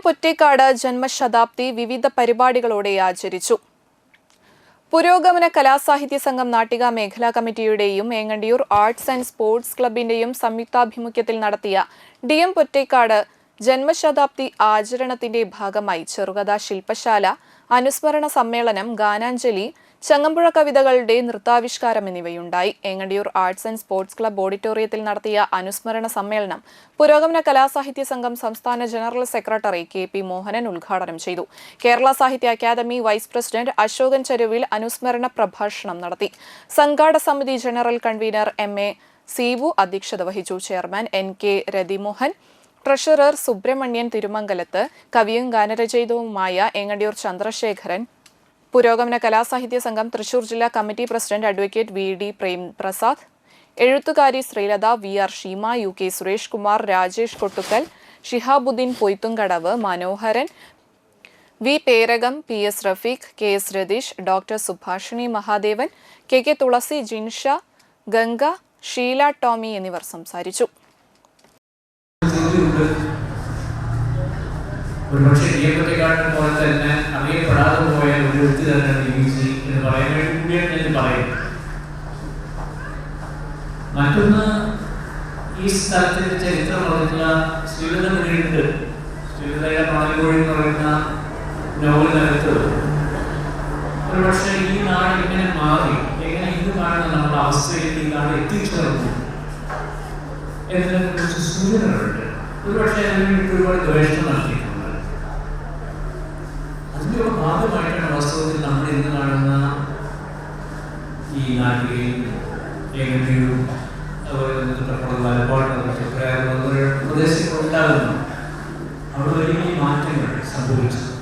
M Pottekkatt ജന്മശതാബ്ദി വിവിധ പരിപാടികളോടെ ആചരിച്ചു. പുരോഗമന കലാസാഹിത്യ സംഘം നാട്ടിക മേഖലാ കമ്മിറ്റിയുടെയും ഏങ്ങണ്ടിയൂർ ആർട്സ് ആൻഡ് സ്പോർട്സ് ക്ലബിന്റെയും സംയുക്താഭിമുഖ്യത്തിൽ നടത്തിയ ഡി എം പൊറ്റേക്കാട് ജന്മശതാബ്ദി ആചരണത്തിന്റെ ഭാഗമായി ചെറുകഥാ ശില്പശാല അനുസ്മരണ സമ്മേളനം ഗാനാഞ്ജലി ചങ്ങമ്പുഴ കവിതകളുടെ നൃത്താവിഷ്കാരം എന്നിവയുണ്ടായി. Engandiyur arts and sports club ഓഡിറ്റോറിയത്തിൽ നടത്തിയ അനുസ്മരണ സമ്മേളനം പുരോഗമന കലാസാഹിത്യ സംഘം സംസ്ഥാന general secretary K P Mohanan ഉദ്ഘാടനം ചെയ്തു. Kerala Sahitya academy vice president Ashokan Cheruvil അനുസ്മരണ പ്രഭാഷണം നടത്തി. സംഘാട സമിതി general convener M A Seevu അധ്യക്ഷത വഹിച്ചു. Chairman N K Rathimohan treasurer Subrahmanian Thirumangalath കവിയും ഗാനരചയിതവുമായ എങ്ങടിയൂർ ചന്ദ്രശേഖരൻ പുരോഗമന കലാസാഹിത്യ സംഘം തൃശൂർ ജില്ലാ committee president advocate V D Prem Prasad എഴുത്തുകാരി Sreelatha V R Sheema U K Suresh Kumar Rajesh Kottukkal Shihabuddin Poythumkadavu Manoharan V Perakam P S Rafeeq K S Ratheesh doctor Subhashini Mahadevan K K Thulasi Jinsha Ganga Sheela Tomy എന്നിവർ സംസാരിച്ചു. ചോദ്യമുണ്ട് ഒരുപക്ഷെ നിയമത്തെക്കാട്ടും പോലെ തന്നെ അറിയപ്പെടാതെ പോയ ഒരു വ്യക്തി തന്നെ യു ജി എന്ന് പറയാൻ വേണ്ടി കൂടിയാണ് മറ്റൊന്ന് ഈ സ്ഥലത്തിന്റെ ചരിത്രം പറഞ്ഞ ശ്രീലത മുന്നിലുണ്ട് ശ്രീലതയുടെ പാലക്കോഴി എന്ന് പറയുന്ന നോവൽ നിലത്ത് ഒരു ഒരുപക്ഷെ ഈ നാട് എങ്ങനെ മാറി എങ്ങനെ ഇന്ന് കാണുന്ന നമ്മുടെ അവസ്ഥയിൽ ഈ നാട് എത്തിച്ചേർന്നു. എന്നതിനെ കുറിച്ച് സൂചനകളുണ്ട്. ഒരുപക്ഷെ അതിന് ഒരുപാട് ഗവേഷണം നടത്തിയിട്ടുണ്ട് ഒരു ഭാഗമായിട്ടാണ് വാസ്തവത്തിൽ നമ്മൾ ഇന്ന് കാണുന്ന ഈ ഏകദേശം അതുപോലെ പ്രദേശങ്ങൾ ഉണ്ടാകുന്നു അവിടെ വലിയ മാറ്റങ്ങൾ